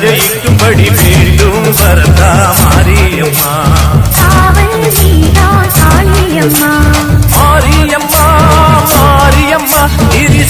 ஜெயிக்கும்படி மீண்டும் வரதா மாரியம்மா. மாரியம்மா மாரியம்மா இரி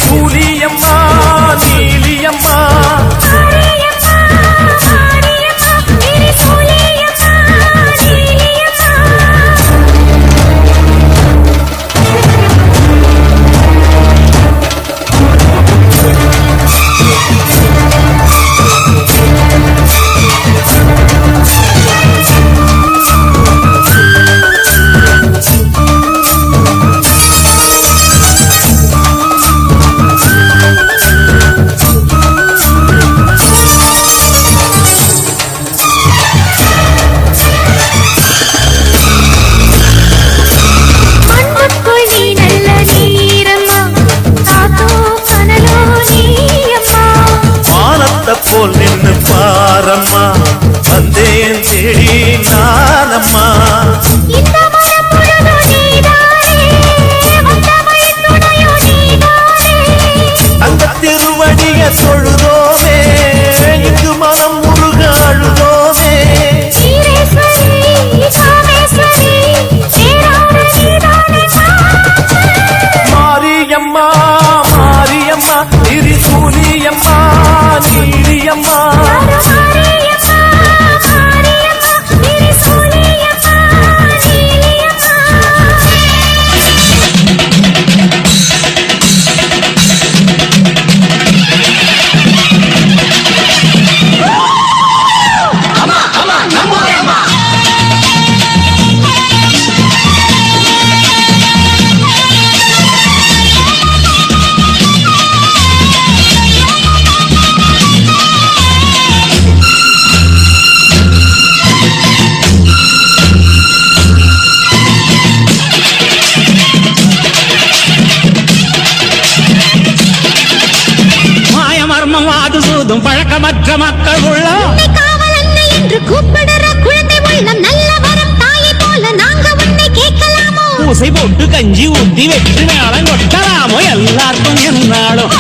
பழக்கமற்ற மக்கள் உள்ள உன்னை காவலன்னை என்று கூப்பிடுற குழந்தை உள்ளம் நல்ல வரம் தாயை போல நாங்க உன்னை கேட்கலாமோ? பூசை போட்டு கஞ்சி ஊத்தி வெற்றி மேளம் கொட்டலாமோ? எல்லாருக்கும் என்னாலும்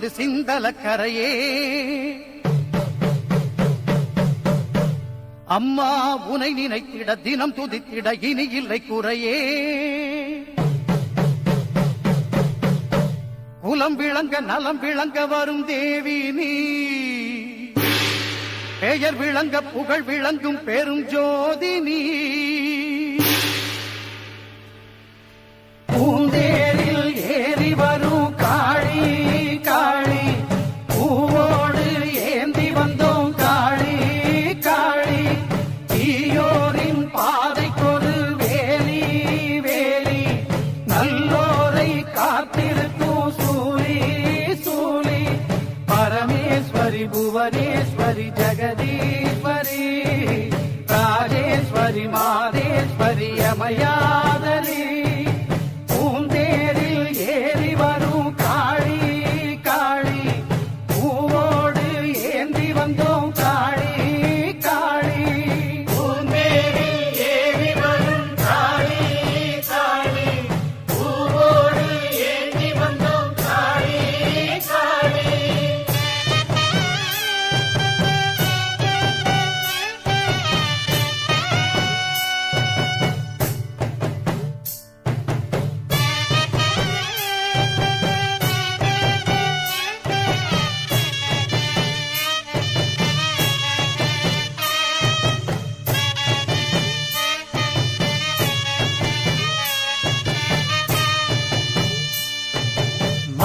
சிந்தல கரையே அம்மா உனை நினைத்திட தினம் துதித்திட இனி இல்லை குறையே. குலம் விளங்க நலம் விளங்க வரும் தேவி நீ. பெயர் விளங்க புகழ் விளங்கும் பெரும் ஜோதி நீ. பூந்தே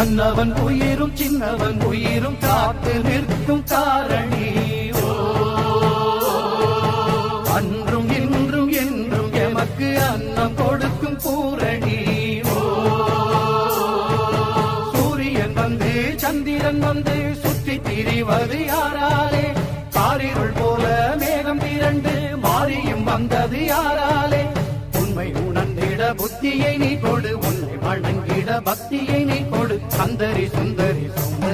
மன்னவன் உயிரும் சின்னவன் உயிரும் காத்து நிற்கும் காரணி. அன்றும் இன்றும் என்றும் எமக்கு அன்னம் கொடுக்கும் பூரணி. சூரியன் வந்து சந்திரன் வந்து சுற்றி திரிவது யாராலே? காரிருள் போல மேகம் திரண்டு மாறியும் வந்தது யாராலே? உண்மை உணர்ந்திட புத்தியை நீ கொடு உன்னை வணங்கிட பக்தியை நீ అందరి సుందరి సుందరి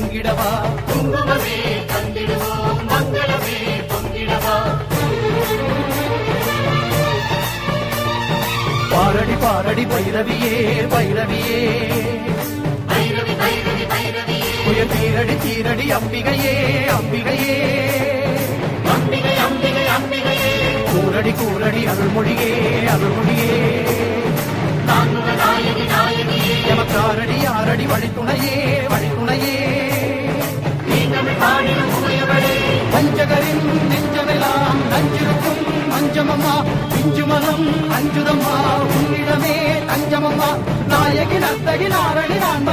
பொங்கிடவா? குங்குமமே தந்திடுவோம் மங்களமே பொங்கிடவா? பாரடி பாரடி பைரவியே பைரவியே. பைரவி பைரவி பைரவி புயல் தீரடி தீரடி அம்பிகையே அம்பிகையே. அம்பிகை அம்பிகை அம்பிகையே. கூரடி கூரடி அருள்மொழியே அருள்மொழியே. நாயகி நாயகியே. எமக்காரடி ஆரடி வழித்துணையே. அஞ்சுதம்மா உன்னிடமே தஞ்சமம்மா. நாயகி நத்தகி நாரணி நான்